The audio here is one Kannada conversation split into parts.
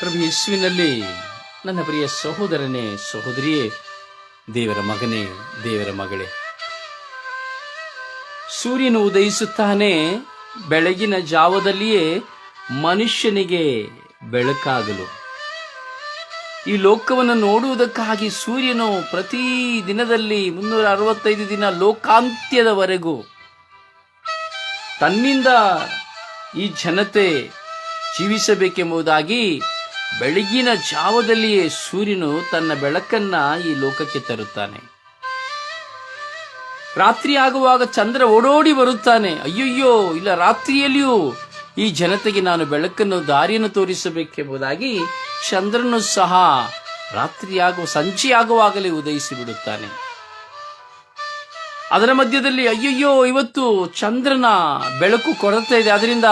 ಪ್ರಭು ಯೇಸುವಿನಲ್ಲಿ ನನ್ನ ಪ್ರಿಯ ಸಹೋದರನೇ, ಸಹೋದರಿಯೇ, ದೇವರ ಮಗನೇ, ದೇವರ ಮಗಳೇ. ಸೂರ್ಯನು ಉದಯಿಸುತ್ತಾನೆ, ಬೆಳಗಿನ ಜಾವದಲ್ಲಿಯೇ ಮನುಷ್ಯನಿಗೆ ಬೆಳಕಾಗಲು. ಈ ಲೋಕವನ್ನು ನೋಡುವುದಕ್ಕಾಗಿ ಸೂರ್ಯನು ಪ್ರತಿ ದಿನದಲ್ಲಿ ಮುನ್ನೂರ ಅರವತ್ತೈದು ದಿನ ಲೋಕಾಂತ್ಯದವರೆಗೂ ತನ್ನಿಂದ ಈ ಜನತೆ ಜೀವಿಸಬೇಕೆಂಬುದಾಗಿ ಬೆಳಗಿನ ಜಾವದಲ್ಲಿಯೇ ಸೂರ್ಯನು ತನ್ನ ಬೆಳಕನ್ನ ಈ ಲೋಕಕ್ಕೆ ತರುತ್ತಾನೆ. ರಾತ್ರಿ ಆಗುವಾಗ ಚಂದ್ರ ಓಡೋಡಿ ಬರುತ್ತಾನೆ. ಅಯ್ಯಯ್ಯೋ, ಇಲ್ಲ ರಾತ್ರಿಯಲ್ಲಿಯೂ ಈ ಜನತೆಗೆ ನಾನು ಬೆಳಕನ್ನು, ದಾರಿಯನ್ನು ತೋರಿಸಬೇಕೆಂಬುದಾಗಿ ಚಂದ್ರನು ಸಹ ರಾತ್ರಿಯಾಗುವ, ಸಂಜೆಯಾಗುವಾಗಲೇ ಉದಯಿಸಿ ಬಿಡುತ್ತಾನೆ ಅದರ ಮಧ್ಯದಲ್ಲಿ ಅಯ್ಯಯ್ಯೋ, ಇವತ್ತು ಚಂದ್ರನ ಬೆಳಕು ಕೊರತೆ ಇದೆ. ಅದರಿಂದ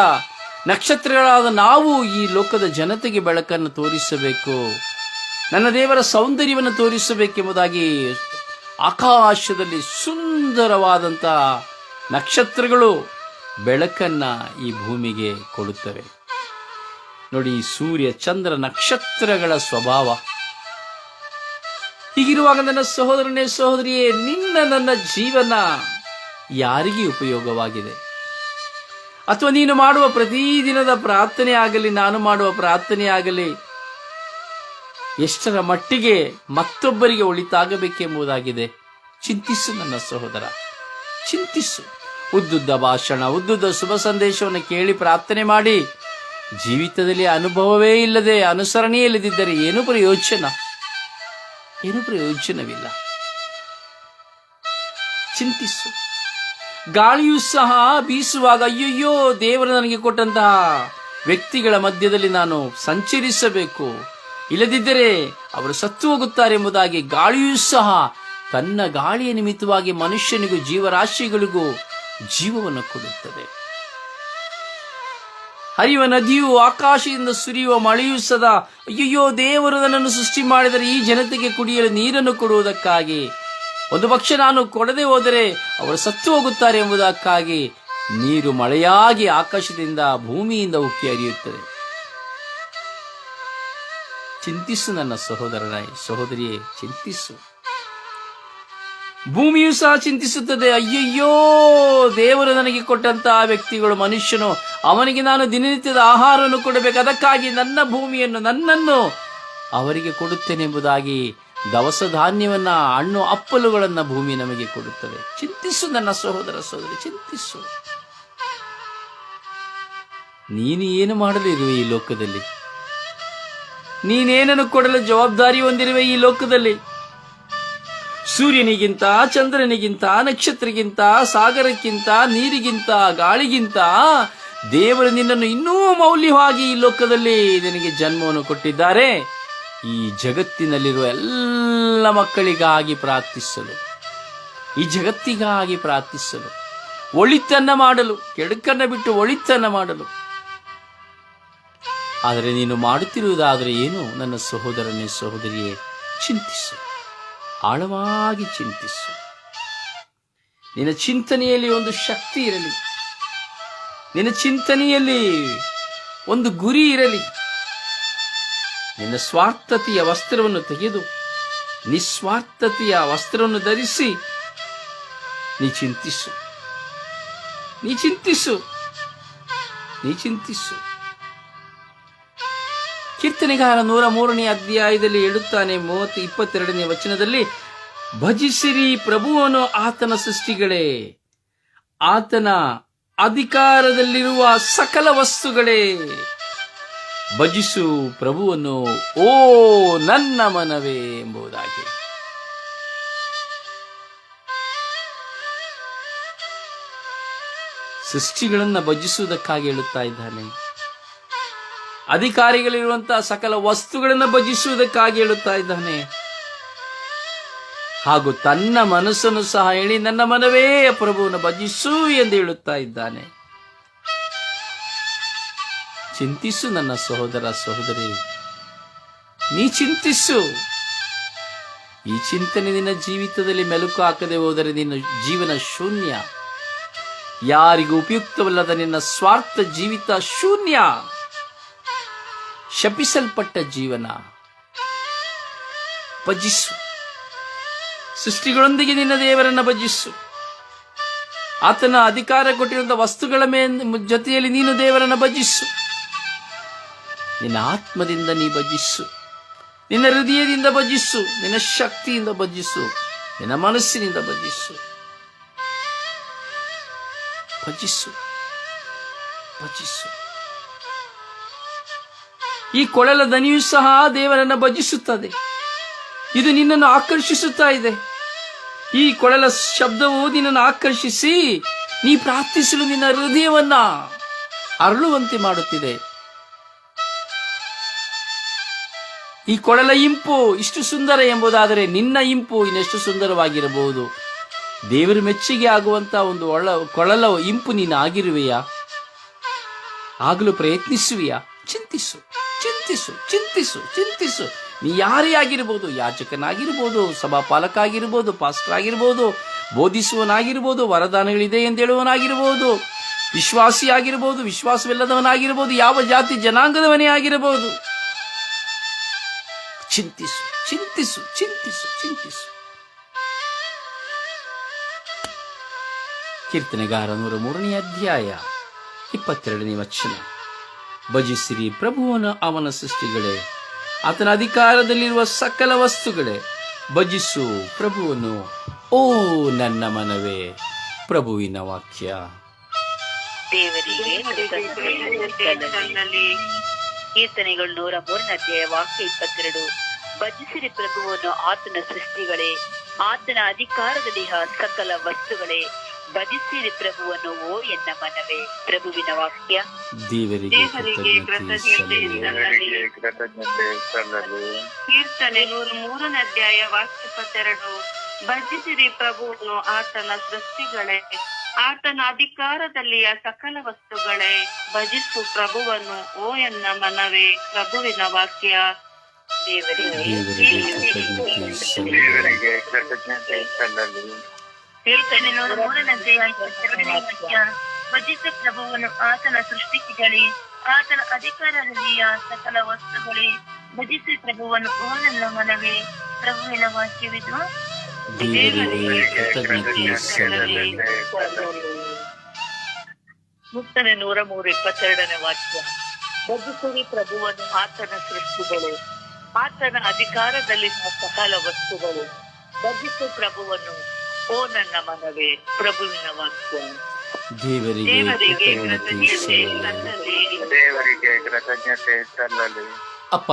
ನಕ್ಷತ್ರಗಳಾದ ನಾವು ಈ ಲೋಕದ ಜನತೆಗೆ ಬೆಳಕನ್ನು ತೋರಿಸಬೇಕು. ನನ್ನ ದೇವರ ಸೌಂದರ್ಯವನ್ನು ತೋರಿಸಬೇಕೆಂಬುದಾಗಿ ಆಕಾಶದಲ್ಲಿ ಸುಂದರವಾದಂಥ ನಕ್ಷತ್ರಗಳು ಬೆಳಕನ್ನ ಈ ಭೂಮಿಗೆ ಕೊಡುತ್ತವೆ. ನೋಡಿ ಸೂರ್ಯ ಚಂದ್ರ ನಕ್ಷತ್ರಗಳ ಸ್ವಭಾವ. ಹೀಗಿರುವಾಗ ನನ್ನ ಸಹೋದರನೇ, ಸಹೋದರಿಯೇ, ನಿನ್ನ ನನ್ನ ಜೀವನ ಯಾರಿಗೆ ಉಪಯೋಗವಾಗಿದೆ? ಅಥವಾ ನೀನು ಮಾಡುವ ಪ್ರತಿದಿನದ ಪ್ರಾರ್ಥನೆ ಆಗಲಿ, ನಾನು ಮಾಡುವ ಪ್ರಾರ್ಥನೆ ಆಗಲಿ, ಎಷ್ಟರ ಮಟ್ಟಿಗೆ ಮತ್ತೊಬ್ಬರಿಗೆ ಒಳಿತಾಗಬೇಕೆಂಬುದಾಗಿದೆ. ಚಿಂತಿಸು ನನ್ನ ಸಹೋದರ, ಚಿಂತಿಸು. ಉದ್ದುದ್ದ ಭಾಷಣ, ಉದ್ದುದ್ದ ಶುಭ ಸಂದೇಶವನ್ನು ಕೇಳಿ ಪ್ರಾರ್ಥನೆ ಮಾಡಿ. ಜೀವಿತದಲ್ಲಿ ಅನುಭವವೇ ಇಲ್ಲದೆ ಅನುಸರಣೆಯೇ ಇಲ್ಲದಿದ್ದರೆ ಏನು ಪ್ರಯೋಜನ, ಏನು ಪ್ರಯೋಜನವಿಲ್ಲ. ಚಿಂತಿಸು. ಗಾಳಿಯೂ ಸಹ ಬೀಸುವಾಗ ಅಯ್ಯಯ್ಯೋ, ದೇವರು ನನಗೆ ಕೊಟ್ಟಂತಹ ವ್ಯಕ್ತಿಗಳ ಮಧ್ಯದಲ್ಲಿ ನಾನು ಸಂಚರಿಸಬೇಕು. ಇಲ್ಲದಿದ್ದರೆ ಅವರು ಸತ್ತು ಹೋಗುತ್ತಾರೆ ಎಂಬುದಾಗಿ ಗಾಳಿಯೂ ಸಹ ತನ್ನ ಗಾಳಿಯ ನಿಮಿತ್ತವಾಗಿ ಮನುಷ್ಯನಿಗೂ ಜೀವರಾಶಿಗಳಿಗೂ ಜೀವವನ್ನು ಕೊಡುತ್ತದೆ. ಹರಿಯುವ ನದಿಯು ಆಕಾಶದಿಂದ ಸುರಿಯುವ ಮಳೆಯೂ ಸದಾ, ಅಯ್ಯಯ್ಯೋ, ದೇವರು ನನ್ನನ್ನು ಸೃಷ್ಟಿ ಮಾಡಿದರೆ ಈ ಜನತೆಗೆ ಕುಡಿಯಲು ನೀರನ್ನು ಕೊಡುವುದಕ್ಕಾಗಿ ಒಂದು ಪಕ್ಷ ನಾನು ಕೊಡದೆ ಹೋದರೆ ಅವರು ಸತ್ತು ಹೋಗುತ್ತಾರೆ ಎಂಬುದಕ್ಕಾಗಿ ನೀರು ಮಳೆಯಾಗಿ ಆಕಾಶದಿಂದ ಭೂಮಿಯಿಂದ ಉಕ್ಕಿ ಹರಿಯುತ್ತದೆ. ಚಿಂತಿಸು ನನ್ನ ಸಹೋದರನ ಸಹೋದರಿಯೇ, ಚಿಂತಿಸು. ಭೂಮಿಯು ಸಹ ಚಿಂತಿಸುತ್ತದೆ. ಅಯ್ಯಯ್ಯೋ, ದೇವರು ನನಗೆ ಕೊಟ್ಟಂತಹ ವ್ಯಕ್ತಿಗಳು, ಮನುಷ್ಯನು, ಅವನಿಗೆ ನಾನು ದಿನನಿತ್ಯದ ಆಹಾರವನ್ನು ಕೊಡಬೇಕು. ಅದಕ್ಕಾಗಿ ನನ್ನ ಭೂಮಿಯನ್ನು, ನನ್ನನ್ನು ಅವರಿಗೆ ಕೊಡುತ್ತೇನೆ ಎಂಬುದಾಗಿ ದವಸ ಧಾನ್ಯವನ್ನ ಹಣ್ಣು ಅಪ್ಪಲುಗಳನ್ನ ಭೂಮಿ ನಮಗೆ ಕೊಡುತ್ತದೆ. ಚಿಂತಿಸು ನನ್ನ ಸಹೋದರ ಸಹೋದರಿ ಚಿಂತಿಸು. ನೀನು ಏನು ಮಾಡಲು ಇರುವೆ ಈ ಲೋಕದಲ್ಲಿ? ನೀನೇನನ್ನು ಕೊಡಲು ಜವಾಬ್ದಾರಿ ಹೊಂದಿರುವೆ ಈ ಲೋಕದಲ್ಲಿ? ಸೂರ್ಯನಿಗಿಂತ, ಚಂದ್ರನಿಗಿಂತ ನಕ್ಷತ್ರಗಿಂತ ಸಾಗರಕ್ಕಿಂತ, ನೀರಿಗಿಂತ, ಗಾಳಿಗಿಂತ ದೇವರು ನಿನ್ನನ್ನು ಇನ್ನೂ ಮೌಲ್ಯವಾಗಿ ಈ ಲೋಕದಲ್ಲಿ ನಿನಗೆ ಜನ್ಮವನ್ನು ಕೊಟ್ಟಿದ್ದಾರೆ. ಈ ಜಗತ್ತಿನಲ್ಲಿರುವ ಎಲ್ಲ ಮಕ್ಕಳಿಗಾಗಿ ಪ್ರಾರ್ಥಿಸಲು, ಈ ಜಗತ್ತಿಗಾಗಿ ಪ್ರಾರ್ಥಿಸಲು, ಒಳಿತನ್ನ ಮಾಡಲು, ಕೆಡುಕನ್ನ ಬಿಟ್ಟು ಒಳಿತನ್ನ ಮಾಡಲು. ಆದರೆ ನೀನು ಮಾಡುತ್ತಿರುವುದಾದರೆ ಏನು? ನನ್ನ ಸಹೋದರನೇ, ಸಹೋದರಿಯೇ, ಚಿಂತಿಸು, ಆಳವಾಗಿ ಚಿಂತಿಸು. ನಿನ್ನ ಚಿಂತನೆಯಲ್ಲಿ ಒಂದು ಶಕ್ತಿ ಇರಲಿ. ನಿನ್ನ ಚಿಂತನೆಯಲ್ಲಿ ಒಂದು ಗುರಿ ಇರಲಿ. ನಿನ್ನ ಸ್ವಾರ್ಥತೆಯ ವಸ್ತ್ರವನ್ನು ತೆಗೆದು, ನಿಸ್ವಾರ್ಥತೆಯ ವಸ್ತ್ರವನ್ನು ಧರಿಸಿ ನೀ ಚಿಂತಿಸು. ನೀ ಚಿಂತಿಸು. ನೀ ಚಿಂತಿಸು. ಕೀರ್ತನೆಗಾರ ನೂರ ಮೂರನೇ ಅಧ್ಯಾಯದಲ್ಲಿ ಹೇಳುತ್ತಾನೆ ಮೂವತ್ತು ಇಪ್ಪತ್ತೆರಡನೇ ವಚನದಲ್ಲಿ, ಭಜಿಸಿರಿ ಪ್ರಭುವನು ಆತನ ಸೃಷ್ಟಿಗಳೇ, ಆತನ ಅಧಿಕಾರದಲ್ಲಿರುವ ಸಕಲ ವಸ್ತುಗಳೇ. ಭಜಿಸು ಪ್ರಭುವನ್ನು, ಓ ನನ್ನ ಮನವೇ ಎಂಬುದಾಗಿ. ಸೃಷ್ಟಿಗಳನ್ನು ಭಜಿಸುವುದಕ್ಕಾಗಿ ಹೇಳುತ್ತಾ ಇದ್ದಾನೆ. ಅಧಿಕಾರಿಗಳಿರುವಂತಹ ಸಕಲ ವಸ್ತುಗಳನ್ನು ಭಜಿಸುವುದಕ್ಕಾಗಿ ಹೇಳುತ್ತಾ ಇದ್ದಾನೆ. ಹಾಗೂ ತನ್ನ ಮನಸ್ಸನ್ನು ಸಹ ಹೇಳಿ ನನ್ನ ಮನವೇ ಪ್ರಭುವನ್ನು ಭಜಿಸು ಎಂದು ಹೇಳುತ್ತಾ ಇದ್ದಾನೆ. ಚಿಂತಿಸು ನನ್ನ ಸಹೋದರ ಸಹೋದರಿ. ನೀ ಚಿಂತಿಸು. ಈ ಚಿಂತನೆ ನಿನ್ನ ಜೀವಿತದಲ್ಲಿ ಮೆಲುಕು ಹಾಕದೆ ಹೋದರೆ ನಿನ್ನ ಜೀವನ ಶೂನ್ಯ. ಯಾರಿಗೂ ಉಪಯುಕ್ತವಲ್ಲದ ನಿನ್ನ ಸ್ವಾರ್ಥ ಜೀವಿತ ಶೂನ್ಯ. ಶಪಿಸಲ್ಪಟ್ಟ ಜೀವನ. ಭಜಿಸು. ಸೃಷ್ಟಿಗಳೊಂದಿಗೆ ನಿನ್ನ ದೇವರನ್ನ ಭಜಿಸು. ಆತನ ಅಧಿಕಾರ ಕೊಟ್ಟಿರುವಂತಹ ವಸ್ತುಗಳ ಮೇ ಜೊತೆಯಲ್ಲಿ ನೀನು ದೇವರನ್ನ ಭಜಿಸು. ನಿನ್ನ ಆತ್ಮದಿಂದ ನೀ ಭಜಿಸು. ನಿನ್ನ ಹೃದಯದಿಂದ ಭಜಿಸು. ನಿನ್ನ ಶಕ್ತಿಯಿಂದ ಭಜಿಸು. ನಿನ್ನ ಮನಸ್ಸಿನಿಂದ ಭಜಿಸು. ಭಜಿಸು. ಭಜಿಸು. ಈ ಕೊಳಲ ದನಿಯೂ ಸಹ ದೇವರನ್ನು ಭಜಿಸುತ್ತದೆ. ಇದು ನಿನ್ನನ್ನು ಆಕರ್ಷಿಸುತ್ತಾ ಇದೆ. ಈ ಕೊಳಲ ಶಬ್ದವು ನಿನ್ನನ್ನು ಆಕರ್ಷಿಸಿ ನೀ ಪ್ರಾರ್ಥಿಸಲು ನಿನ್ನ ಹೃದಯವನ್ನ ಅರಳುವಂತೆ ಮಾಡುತ್ತಿದೆ. ಈ ಕೊಳಲ ಇಂಪು ಇಷ್ಟು ಸುಂದರ ಎಂಬುದಾದರೆ ನಿನ್ನ ಇಂಪು ಇನ್ನೆಷ್ಟು ಸುಂದರವಾಗಿರಬಹುದು? ದೇವರ ಮೆಚ್ಚುಗೆ ಆಗುವಂತ ಒಂದು ಒಳ ಕೊಳಲ ಇಂಪು ನೀನು ಆಗಿರುವೆಯಾ? ಆಗಲು ಪ್ರಯತ್ನಿಸುವೆಯಾ? ಚಿಂತಿಸು ಚಿಂತಿಸು ಚಿಂತಿಸು ಚಿಂತಿಸು. ನೀ ಯಾರೇ ಆಗಿರ್ಬೋದು ಯಾಚಕನಾಗಿರ್ಬೋದು ಸಭಾಪಾಲಕ ಆಗಿರ್ಬೋದು ಪಾಸ್ಟರ್ ಆಗಿರ್ಬೋದು ಬೋಧಿಸುವನಾಗಿರ್ಬೋದು ವರದಾನಗಳಿದೆ ಎಂದೇಳುವನಾಗಿರ್ಬೋದು ವಿಶ್ವಾಸಿ ಆಗಿರ್ಬೋದು ವಿಶ್ವಾಸವಿಲ್ಲದವನಾಗಿರ್ಬೋದು, ಯಾವ ಜಾತಿ ಜನಾಂಗದವನೇ ಆಗಿರಬಹುದು ಚಿಂತಿಸು ಚಿಂತಿಸು ಚಿಂತಿಸು ಚಿಂತಿಸು. ಕೀರ್ತನೆಗಾರ ನೂರ ಮೂರನೇ ಅಧ್ಯಾಯ ಇಪ್ಪತ್ತೆರಡನೇ ವಚನ. ಭಜಿಸಿರಿ ಪ್ರಭುವನ ಅವನ ಸೃಷ್ಟಿಗಳೇ, ಆತನ ಅಧಿಕಾರದಲ್ಲಿರುವ ಸಕಲ ವಸ್ತುಗಳೇ, ಭಜಿಸು ಪ್ರಭುವನು, ಓ ನನ್ನ ಮನವೇ, ಪ್ರಭುವಿನ ವಾಕ್ಯ. ಕೀರ್ತನೆಗಳು ನೂರ ಮೂರನೇ ಅಧ್ಯಾಯ ವಾಕ್ಯ ಇಪ್ಪತ್ತೆರಡು. ಭಜಿಸಿರಿ ಪ್ರಭುವನ್ನು ಆತನ ಸೃಷ್ಟಿಗಳೇ ಆತನ ಅಧಿಕಾರದಲ್ಲಿ ಸಕಲ ವಸ್ತುಗಳೇ. ಭಜಿಸಿರಿ ಪ್ರಭುವನ್ನು ಓ ಎನ್ನ ಮನವೇ. ಪ್ರಭುವಿನ ವಾಕ್ಯ. ದೇವರಿಗೆ ಕೀರ್ತನೆ ನೂರು ಮೂರನೇ ಅಧ್ಯಾಯ ವಾಕ್ಯ ಪತ್ತೆರಡು ಭಜಿಸಿರಿ ಪ್ರಭುವನ್ನು ಆತನ ಸೃಷ್ಟಿಗಳೇ. ಆತನ ಅಧಿಕಾರದಲ್ಲಿಯ ಸಕಲ ವಸ್ತುಗಳೇ. ಭಜಿಸು ಪ್ರಭುವನ್ನು ಓ ಎನ್ನ ಮನವೇ. ಪ್ರಭುವಿನ ವಾಕ್ಯ. ದೇವರಿಗೆ ದೇವರಿಗೆ ಕೃತಜ್ಞತೆ ಸಲ್ಲಲಿ. ಪ್ರಭುವನ್ನು ಆತನ ಸೃಷ್ಟಿಗಳೇ ಆತನ ಅಧಿಕಾರದಲ್ಲಿಯ ಸಕಲ ವಸ್ತುಗಳೇ ಭಜಿಸಿ ಪ್ರಭುವನ್ನು ಓ ನನ್ನ ಮನವೇ ಪ್ರಭುವಿನ ವಾಕ್ಯವಿದು. ಮುಕ್ತನೆ ನೂರ ಮೂರು ಇಪ್ಪತ್ತೆರಡನೇ ವಾಕ್ಯ ಭಜಿಸಿರಿ ಪ್ರಭುವನ್ನು ಆತನ ಸೃಷ್ಟಿಗಳು ಆತನ ಅಧಿಕಾರದಲ್ಲಿ ಸಕಲ ವಸ್ತುಗಳು ಭಜಿಸು ಪ್ರಭುವನ್ನು. ಓ ನನ್ನ ಮನವೇ ಪ್ರಭುವಿನ ವಾಕ್ಯ ದೇವರಿಗೆ ದೇವರಿಗೆ ಕೃತಜ್ಞತೆ ಕೃತಜ್ಞತೆ ಸಲ್ಲಲಿ. ಸಲ್ಲಲಿ. ದೇವರಿಗೆ ಕೃತಜ್ಞತೆ ಸಲ್ಲಲಿ. ಅಪ್ಪ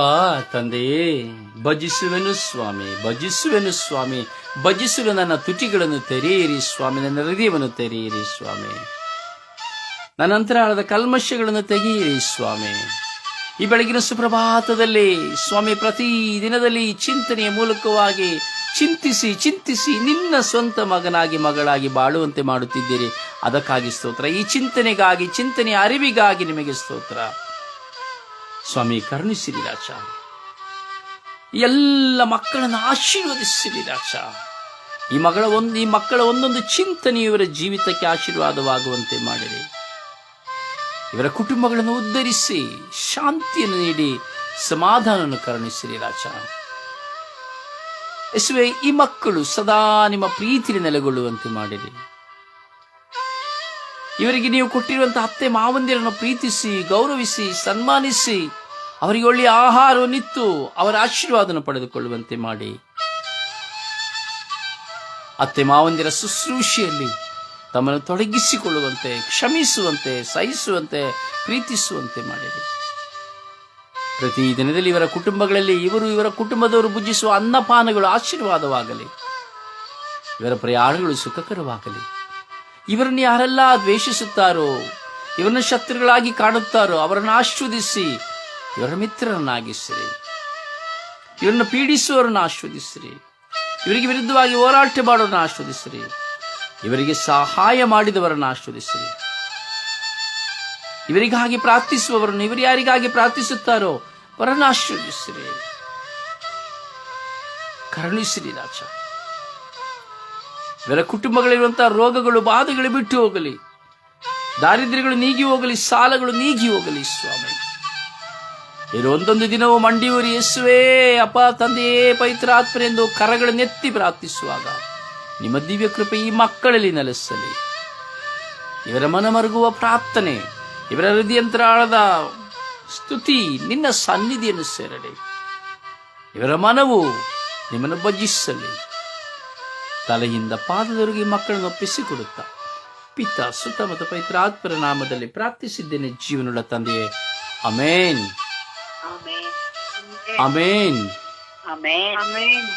ತಂದೆಯೇ ಭಜಿಸುವೆನು ಸ್ವಾಮಿ ಭಜಿಸುವೆನು ಸ್ವಾಮಿ ಭಜಿಸಲು ನನ್ನ ತುಟಿಗಳನ್ನು ತೆರೆಯಿರಿ ಸ್ವಾಮಿ ನನ್ನ ಹೃದಯವನ್ನು ತೆರೆಯಿರಿ ಸ್ವಾಮಿ. ನನ್ನ ಅಂತರಾಳದ ಕಲ್ಮಶಗಳನ್ನು ತೆಗೆಯಿರಿ ಸ್ವಾಮಿ. ಈ ಬೆಳಗಿನ ಸುಪ್ರಭಾತದಲ್ಲಿ ಸ್ವಾಮಿ ಪ್ರತಿ ದಿನದಲ್ಲಿ ಚಿಂತನೆಯ ಮೂಲಕವಾಗಿ ಚಿಂತಿಸಿ ಚಿಂತಿಸಿ ನಿನ್ನ ಸ್ವಂತ ಮಗನಾಗಿ ಮಗಳಾಗಿ ಬಾಳುವಂತೆ ಮಾಡುತ್ತಿದ್ದೀರಿ. ಅದಕ್ಕಾಗಿ ಸ್ತೋತ್ರ. ಈ ಚಿಂತನೆಗಾಗಿ, ಚಿಂತನೆಯ ಅರಿವಿಗಾಗಿ ನಿಮಗೆ ಸ್ತೋತ್ರ. ಸ್ವಾಮಿ, ಕರುಣಿಸಿರಿ ರಾಜ. ಎಲ್ಲ ಮಕ್ಕಳನ್ನು ಆಶೀರ್ವದಿಸಿರಿ ರಾಜ. ಈ ಮಗಳ ಒಂದು, ಈ ಮಕ್ಕಳ ಒಂದೊಂದು ಚಿಂತನೆ ಇವರ ಜೀವಿತಕ್ಕೆ ಆಶೀರ್ವಾದವಾಗುವಂತೆ ಮಾಡಿರಿ. ಇವರ ಕುಟುಂಬಗಳನ್ನು ಉದ್ಧರಿಸಿ, ಶಾಂತಿಯನ್ನು ನೀಡಿ, ಸಮಾಧಾನವನ್ನು ಕರುಣಿಸಿರಿ ರಾಜ. ಯಶುವೆ ಈ ಮಕ್ಕಳು ಸದಾ ನಿಮ್ಮ ಪ್ರೀತಿಯಲ್ಲಿ ನೆಲೆಗೊಳ್ಳುವಂತೆ ಮಾಡಿರಿ. ಇವರಿಗೆ ನೀವು ಕೊಟ್ಟಿರುವಂತಹ ಅತ್ತೆ ಮಾವಂದಿರನ್ನು ಪ್ರೀತಿಸಿ, ಗೌರವಿಸಿ, ಸನ್ಮಾನಿಸಿ, ಅವರಿಗೆ ಒಳ್ಳೆಯ ಆಹಾರವನ್ನಿತ್ತು ಅವರ ಆಶೀರ್ವಾದನ ಪಡೆದುಕೊಳ್ಳುವಂತೆ ಮಾಡಿ. ಅತ್ತೆ ಮಾವಂದಿರ ಶುಶ್ರೂಷೆಯಲ್ಲಿ ತಮ್ಮನ್ನು ತೊಡಗಿಸಿಕೊಳ್ಳುವಂತೆ, ಕ್ಷಮಿಸುವಂತೆ, ಸಹಿಸುವಂತೆ, ಪ್ರೀತಿಸುವಂತೆ ಮಾಡಿರಿ. ಪ್ರತಿ ದಿನದಲ್ಲಿ ಇವರ ಕುಟುಂಬಗಳಲ್ಲಿ ಇವರು ಇವರ ಕುಟುಂಬದವರು ಭುಜಿಸುವ ಅನ್ನಪಾನಗಳು ಆಶೀರ್ವಾದವಾಗಲಿ. ಇವರ ಪ್ರಯಾಣಗಳು ಸುಖಕರವಾಗಲಿ. ಇವರನ್ನು ಯಾರೆಲ್ಲ ದ್ವೇಷಿಸುತ್ತಾರೋ, ಇವರನ್ನು ಶತ್ರುಗಳಾಗಿ ಕಾಣುತ್ತಾರೋ, ಅವರನ್ನು ಆಶ್ವದಿಸಿ ಇವರ ಮಿತ್ರರನ್ನಾಗಿಸಿರಿ. ಇವರನ್ನು ಪೀಡಿಸುವವರನ್ನು ಆಶ್ವದಿಸಿರಿ. ಇವರಿಗೆ ವಿರುದ್ಧವಾಗಿ ಹೋರಾಟ ಮಾಡೋರನ್ನು ಆಶ್ವದಿಸಿರಿ. ಇವರಿಗೆ ಸಹಾಯ ಮಾಡಿದವರನ್ನು ಆಶ್ರದಿಸಿರಿ ಇವರಿಗಾಗಿ ಪ್ರಾರ್ಥಿಸುವವರನ್ನು ಇವರು ಯಾರಿಗಾಗಿ ಪ್ರಾರ್ಥಿಸುತ್ತಾರೋ ಅವರನ್ನು ಆಶ್ರದಿಸಿರಿ ಕರುಣಿಸಿರಿ ರಾಜ. ಇವರ ಕುಟುಂಬಗಳಿರುವಂತಹ ರೋಗಗಳು, ಬಾಧೆಗಳು ಬಿಟ್ಟು ಹೋಗಲಿ. ದಾರಿದ್ರ್ಯಗಳು ನೀಗಿ ಹೋಗಲಿ, ಸಾಲಗಳು ನೀಗಿ ಹೋಗಲಿ ಸ್ವಾಮಿ. ಇವರು ಒಂದೊಂದು ದಿನವೂ ಮಂಡಿಯೂರಿ, ಯೇಸುವೇ, ಅಪ್ಪ, ತಂದೆಯೇ ಪವಿತ್ರಾತ್ಮರೆಂದು ಕರಗಳನ್ನೆತ್ತಿ ಪ್ರಾರ್ಥಿಸುವಾಗ ನಿಮ್ಮ ದಿವ್ಯ ಕೃಪೆ ಈ ಮಕ್ಕಳಲ್ಲಿ ನೆಲೆಸಲಿ. ಇವರ ಮನಮರುಗುವ ಪ್ರಾರ್ಥನೆ ಇವರ ಹೃದಯಂತರಾಳದ ಸ್ತುತಿ ನಿನ್ನ ಸನ್ನಿಧಿಯನ್ನು ಸೇರಲಿ. ಇವರ ಮನವು ನಿಮ್ಮನ್ನು ಭಜಿಸಲಿ. ತಲೆಯಿಂದ ಪಾದದವರೆಗೆ ಮಕ್ಕಳನ್ನು ಒಪ್ಪಿಸಿಕೊಡುತ್ತ ಪಿತ ಸುತ್ತ ಮತ್ತು ಪವಿತ್ರಾತ್ಮರ ನಾಮದಲ್ಲಿ ಪ್ರಾರ್ಥಿಸಿದ್ದೇನೆ ಜೀವನುಳ್ಳ ತಂದೆಯೇ. Amen amen amen